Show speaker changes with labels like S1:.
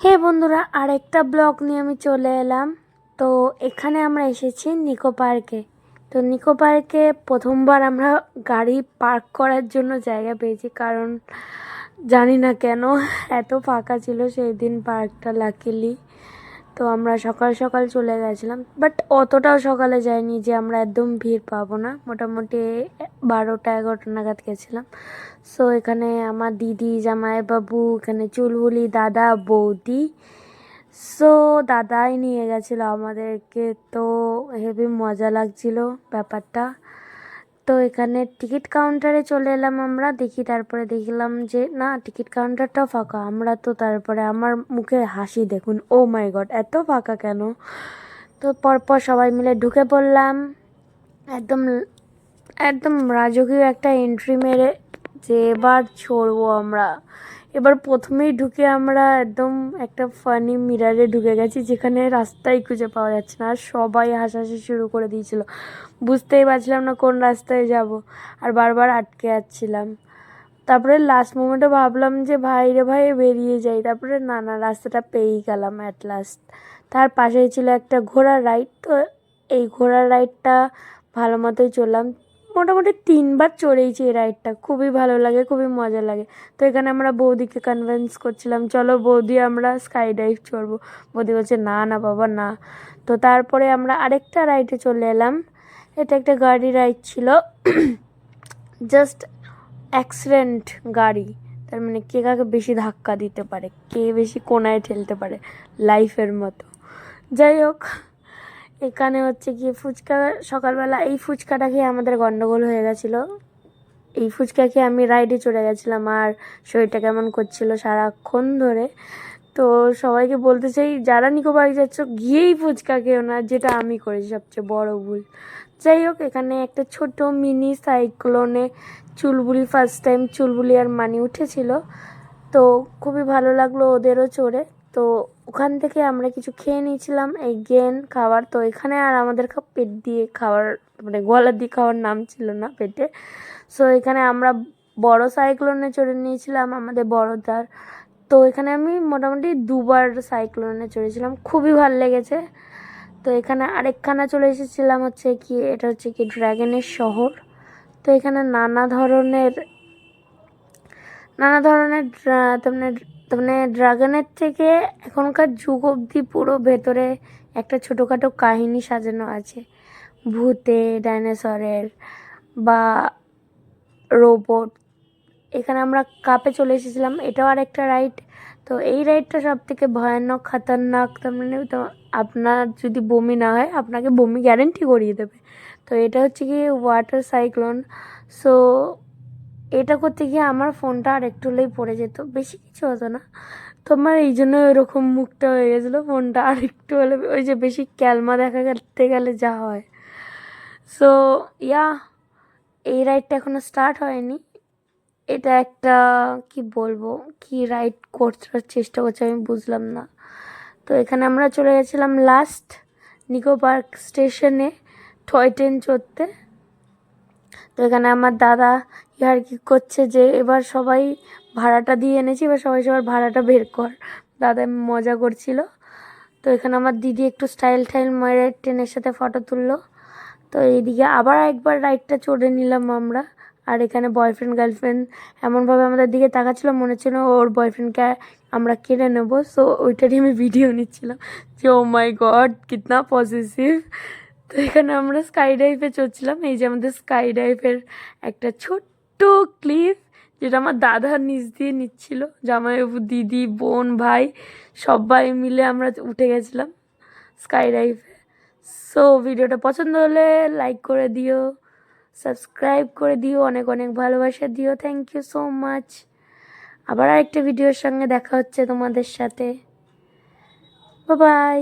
S1: হে বন্ধুরা, আরেকটা ব্লগ নিয়ে আমি চলে এলাম। তো এখানে আমরা এসেছি নিকো পার্কে। তো নিকো পার্কে প্রথমবার আমরা গাড়ি পার্ক করার জন্য জায়গা পেয়েছি, কারণ জানি না কেন এত ফাঁকা ছিল সেই দিন পার্কটা লাকিলি তো আমরা সকাল সকাল চলে গেছিলাম বাট অতটাও সকালে যাইনি যে আমরা একদম ভিড় পাবো না। মোটামুটি বারোটা এগারোটা নাগাদ গেছিলাম। সো এখানে আমার দিদি, জামাইবাবু, এখানে চুলবুলি, দাদা, বৌদি। সো দাদাই নিয়ে গেছিল আমাদেরকে, তো হেভি মজা লাগছিল ব্যাপারটা। তো এখানে টিকিট কাউন্টারে চলে এলাম আমরা। দেখি তারপরে দেখলাম যে, না, টিকিট কাউন্টারটাও ফাঁকা। আমরা তো তারপরে আমার মুখে হাসি দেখুন। ও মাই গড, এত ফাঁকা কেন? তো পরপর সবাই মিলে ঢুকে পড়লাম। একদম একদম রাজকীয় একটা এন্ট্রি মেরে যে এবার ছড়বো আমরা। এবার প্রথমেই ঢুকে আমরা একদম একটা ফানি মিরারে ঢুকে গেছি, যেখানে রাস্তাই খুঁজে পাওয়া যাচ্ছে না। আর সবাই হাসাহাসি শুরু করে দিয়েছিল। বুঝতেই পারছিলাম না কোন রাস্তায় যাব, আর বারবার আটকে যাচ্ছিলাম তারপরে লাস্ট মোমেন্টে ভাবলাম যে, ভাই রে ভাই, বেরিয়ে যাই। তারপরে না না, রাস্তাটা পেয়েই গেলাম অ্যাট লাস্ট তার পাশেই ছিল একটা ঘোড়ার রাইড তো এই ঘোড়ার রাইডটা ভালো মতোই চললাম। মোটামুটি তিনবার চড়েইছি এই রাইডটা খুবই ভালো লাগে, খুবই মজা লাগে। তো এখানে আমরা বৌদিকে কনভিন্স করছিলাম, চলো বৌদি, আমরা স্কাই ডাইভ চড়বো। বৌদি বলছে, না না বাবা, না। তো তারপরে আমরা আরেকটা রাইডে চলে এলাম। এটা একটা গাড়ি রাইড ছিল। জাস্ট অ্যাক্সিডেন্ট গাড়ি। তার মানে কে কাকে বেশি ধাক্কা দিতে পারে, কে বেশি কোনায় ঠেলতে পারে লাইফের মতো। যাই হোক এখানে হচ্ছে গিয়ে ফুচকা, সকালবেলা এই ফুচকাটা খেয়ে আমাদের গন্ডগোল হয়ে গেছিল। এই ফুচকা খেয়ে আমি রাইডে চড়ে গেছিলাম আর শরীরটা কেমন করছিল সারাক্ষণ ধরে। তো সবাইকে বলতে চাই, যারা নিকো যাচ্ছ, গিয়েই ফুচকা খেও না, যেটা আমি করেছি সবচেয়ে বড় ভুল। যাই হোক, এখানে একটা ছোট মিনি সাইক্লোনে চুলবুলি ফার্স্ট টাইম চুলবুলি আর মানি উঠেছিল। তো খুবই ভালো লাগল ওদেরও চড়ে। তো ওখান থেকে আমরা কিছু খেয়ে নিয়েছিলাম এগেন খাবার। তো এখানে আর আমাদের পেট দিয়ে খাওয়ার মানে গলা দিয়ে খাওয়ার নাম ছিল না পেটে। সো এখানে আমরা বড় সাইক্লোনে চড়ে নিয়েছিলাম আমাদের বড়দার। তো এখানে আমি মোটামুটি দুবার সাইক্লোনে চড়েছিলাম, খুবই ভালো লেগেছে। তো এখানে আরেকখানা চলে এসেছিলাম হচ্ছে কি, এটা হচ্ছে কি ড্রাগনের শহর। তো এখানে নানা ধরনের নানা ধরনের ড্রা- তার মানে ড্রাগনের থেকে এখনকার যুগ অবধি পুরো ভেতরে একটা ছোটোখাটো কাহিনী সাজানো আছে। ভূতে, ডাইনোসরের বা রোবট। এখানে আমরা কাপে চলে এসেছিলাম, এটাও আরেকটা রাইড তো এই রাইডটা সব থেকে ভয়ানক, খাতারনাক, তার মানে তো আপনার যদি বমি না হয়, আপনাকে বমি গ্যারেন্টি করিয়ে দেবে। তো এটা হচ্ছে কি ওয়াটার সাইক্লোন সো এটা করতে গিয়ে আমার ফোনটা আর একটু হলেই পড়ে যেত। বেশি কিছু হতো না। তোমার এই জন্য ওরকম মুখটা হয়ে গেছিল, ফোনটা আর একটু হলে, ওই যে বেশি ক্যালমা দেখা করতে গেলে যা হয়। সো ইয়া, এই রাইডটা এখনও স্টার্ট হয়নি। এটা একটা, কি বলব, কি রাইড করার চেষ্টা করছে আমি বুঝলাম না। তো এখানে আমরা চলে গেছিলাম লাস্ট নিকো পার্ক স্টেশনে টয় ট্রেন চড়তে। তো এখানে আমার দাদা ইয়ার কি করছে যে এবার সবাই ভাড়াটা দিয়ে এনেছি, এবার সবাই সবার ভাড়াটা বের কর। দাদা মজা করছিল। তো এখানে আমার দিদি একটু স্টাইল টাইল মেরে ট্রেনের সাথে ফটো তুললো। তো এইদিকে আবার একবার রাইডটা চড়ে নিলাম আমরা। আর এখানে বয়ফ্রেন্ড গার্লফ্রেন্ড এমনভাবে আমাদের দিকে তাকাচ্ছিল, মনে হচ্ছিল ওর বয়ফ্রেন্ডকে আমরা কিনে নেব। সো ওইটারই আমি ভিডিও নিচ্ছিলাম যে ও মাই গড কিতনা পজিটিভ তো এখানে আমরা স্কাই ডাইভে চড়ছিলাম। এই যে আমাদের স্কাই ডাইভের একটা ছোট্ট ক্লিপ যেটা আমার দাদা নিচ দিয়ে নিচ্ছিল। জামাইবাবু, দিদি, বোন, ভাই সবাই মিলে আমরা উঠে গেছিলাম স্কাই ডাইভে সো ভিডিওটা পছন্দ হলে লাইক করে দিও সাবস্ক্রাইব করে দিও, অনেক অনেক ভালোবাসা দিও। থ্যাংক ইউ সো মাচ আবার আরেকটা ভিডিওর সঙ্গে দেখা হচ্ছে তোমাদের সাথে। বাই